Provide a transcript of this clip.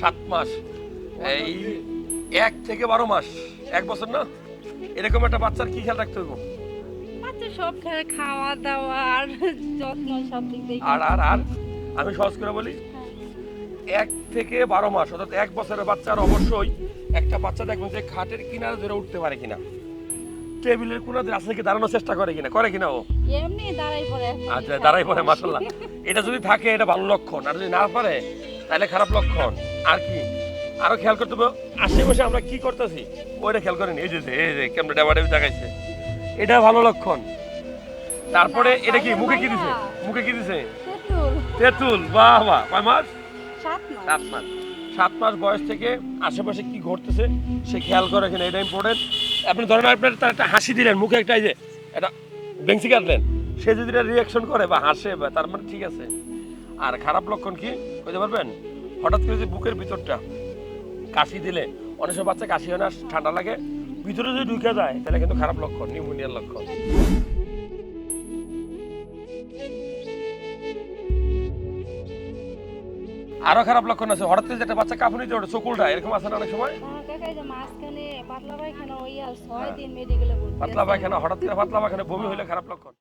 সাত মাস। এই এক থেকে বারো মাস। এক বছর না? এরকম একটা বাচ্চার কি খেয়াল রাখতে হইব? বাচ্চা সব খেলে খাওয়া দাওয়া আর যত্ন সব দিক দিয়ে। আর আর আর আমি সহজ করে বলি। এক থেকে বারো মাস অর্থাৎ এক বছরের বাচ্চার অবশ্যই একটা বাচ্চা দেখবেন যে খাটের কিনারে ধরে উঠতে পারে কিনা। টেবিলের কোনাতে আসলে কি দাঁড়ানোর চেষ্টা করে কিনা? করে কিনা ও? এমনি দাঁড়াই পড়ে আচ্ছা দাঁড়াই পড়ে মাসাল্লাহ এটা যদি থাকে এটা ভালো লক্ষণ। আর যদি না পারে তাহলে খারাপ লক্ষণ। আর কি? আরও খেয়াল করতে হবে আশেপাশে আমরা কি করতেছি? ওইটা খেয়াল করেন এই যে এই যে কেমন ডেবাডেবি দেখাইছে। এটা ভালো লক্ষণ। তারপরে এটা কি মুখে কি দিছে? মুখে কি দিছে? তেঁতুল। বাহ বাহ। কয় মাস? সাত মাস। সাত মাস। বয়স থেকে আশেপাশে কি ঘটতেছে সে খেয়াল করে কিনা এটা ইম্পর্টেন্ট আপনি ধরেন আপনার তার একটা হাসি দিলেন মুখে একটা এই যে এটা বেঞ্চি কাটলেন। সে যদি এটা রিয়াকশন করে বা হাসে বা তার মানে ঠিক আছে। আর খারাপ লক্ষণ কি? বুঝতে পারবেন? হঠাৎ করে যে বুকের ভিতরটা কাশি দিলে অনেক সময় বাচ্চা কাশি হয় না ঠান্ডা লাগে ভিতরে যদি ঢুকে যায় তাহলে কিন্তু খারাপ লক্ষণ নিউমোনিয়ার লক্ষণ। আরও খারাপ লক্ষণ আছে হঠাৎ করে যে একটা বাচ্চা কাঁপুনি দিয়ে ওঠে চকুলটা এরকম আছে না অনেক সময়? হ্যাঁ, পাতলা। পায়খানা হঠাৎ করে পাতলা পায়খানা বমি হলে খারাপ লক্ষণ।